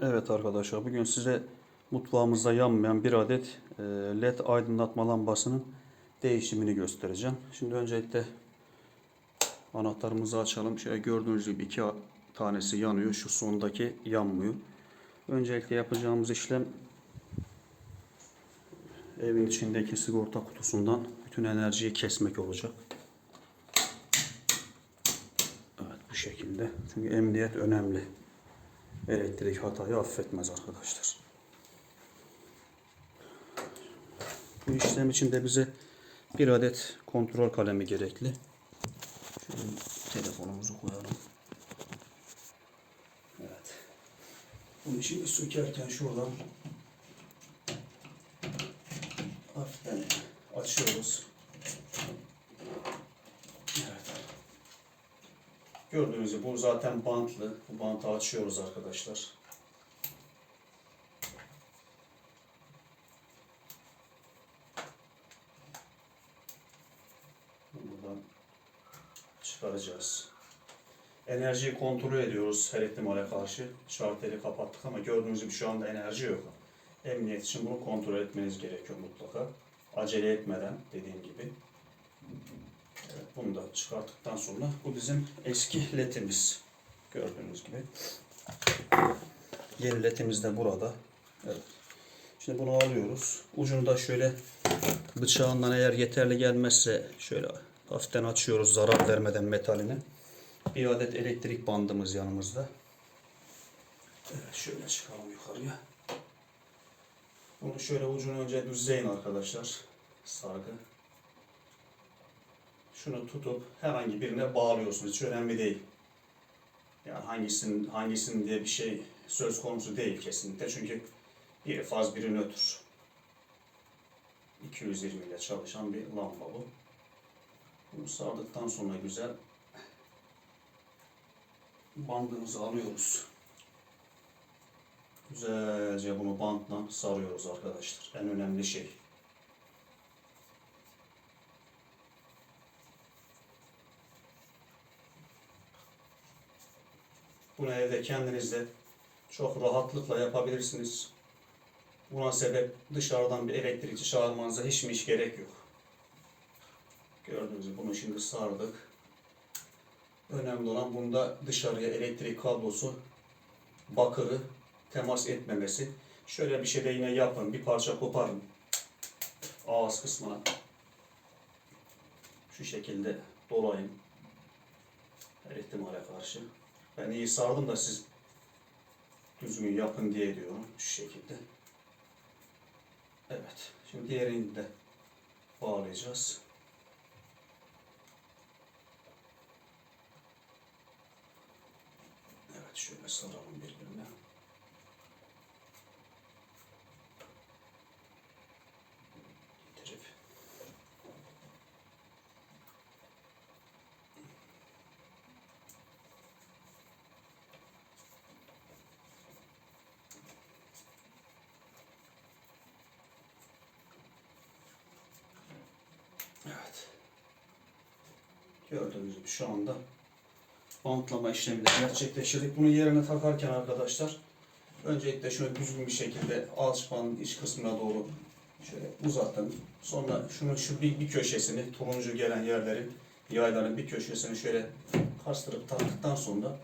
Evet arkadaşlar bugün size mutfağımızda yanmayan bir adet e, led aydınlatma lambasının değişimini göstereceğim. Şimdi öncelikle anahtarımızı açalım. Şöyle gördüğünüz gibi iki tanesi yanıyor. Şu sondaki yanmıyor. Öncelikle yapacağımız işlem evin içindeki sigorta kutusundan bütün enerjiyi kesmek olacak. Evet bu şekilde. Çünkü emniyet önemli elektrik hatayı affetmez arkadaşlar. Bu işlem için de bize bir adet kontrol kalemi gerekli. Şöyle telefonumuzu koyalım. Evet. Bunu şimdi sökerken şuradan hafiften açıyoruz. Evet. Gördüğünüz gibi bu zaten bantlı. Bu bantı açıyoruz arkadaşlar. Buradan çıkaracağız. Enerjiyi kontrol ediyoruz her ihtimale karşı. Şarteli kapattık ama gördüğünüz gibi şu anda enerji yok. Emniyet için bunu kontrol etmeniz gerekiyor mutlaka. Acele etmeden dediğim gibi. Bunu da çıkarttıktan sonra bu bizim eski ledimiz. Gördüğünüz gibi. Yeni ledimiz de burada. Evet. Şimdi bunu alıyoruz. Ucunu da şöyle bıçağından eğer yeterli gelmezse şöyle hafiften açıyoruz zarar vermeden metalini. Bir adet elektrik bandımız yanımızda. Evet, şöyle çıkalım yukarıya. Bunu şöyle ucunu önce düzleyin arkadaşlar. Sargı şunu tutup herhangi birine bağlıyorsunuz. Hiç önemli değil. Yani hangisinin hangisinin diye bir şey söz konusu değil kesinlikle. Çünkü biri faz biri nötr. 220 ile çalışan bir lamba bu. Bunu sardıktan sonra güzel bandımızı alıyoruz. Güzelce bunu bantla sarıyoruz arkadaşlar. En önemli şey. Bunu evde kendinizde çok rahatlıkla yapabilirsiniz. Buna sebep dışarıdan bir elektrikçi çağırmanıza hiç mi iş gerek yok. Gördüğünüz gibi bunu şimdi sardık. Önemli olan bunda dışarıya elektrik kablosu bakırı temas etmemesi. Şöyle bir şey de yine yapın. Bir parça koparın. Ağız kısmına. Şu şekilde dolayın. Her ihtimale karşı. Ben iyi sardım da siz düzgün yapın diye diyorum şu şekilde. Evet. Şimdi diğerini de bağlayacağız. Evet şöyle saralım birbirine. Getirip Evet. Gördüğünüz gibi şu anda bantlama işlemini gerçekleştirdik. Bunu yerine takarken arkadaşlar öncelikle şöyle düzgün bir şekilde alçıpanın iç kısmına doğru şöyle uzatın. Sonra şunun şu bir, bir köşesini turuncu gelen yerlerin yayların bir köşesini şöyle kastırıp taktıktan sonra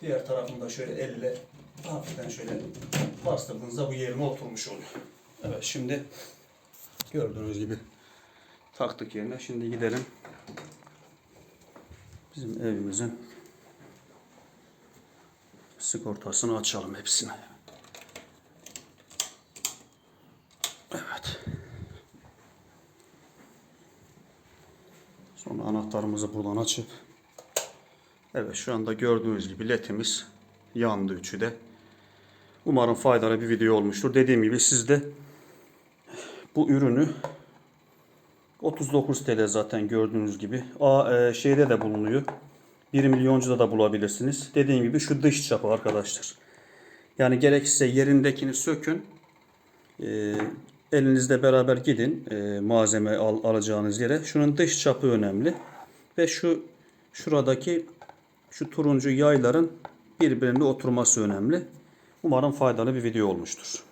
diğer tarafını da şöyle elle hafiften şöyle bastırdığınızda bu yerine oturmuş oluyor. Evet şimdi gördüğünüz gibi taktık yerine. Şimdi gidelim bizim evimizin sigortasını açalım hepsini. Evet. Sonra anahtarımızı buradan açıp Evet şu anda gördüğünüz gibi ledimiz yandı üçü de. Umarım faydalı bir video olmuştur. Dediğim gibi siz de bu ürünü 39 TL zaten gördüğünüz gibi. A, e, şeyde de bulunuyor. 1 milyoncuda da bulabilirsiniz. Dediğim gibi şu dış çapı arkadaşlar. Yani gerekirse yerindekini sökün. E, elinizde beraber gidin e, malzeme al, alacağınız yere. Şunun dış çapı önemli. Ve şu şuradaki şu turuncu yayların birbirine oturması önemli. Umarım faydalı bir video olmuştur.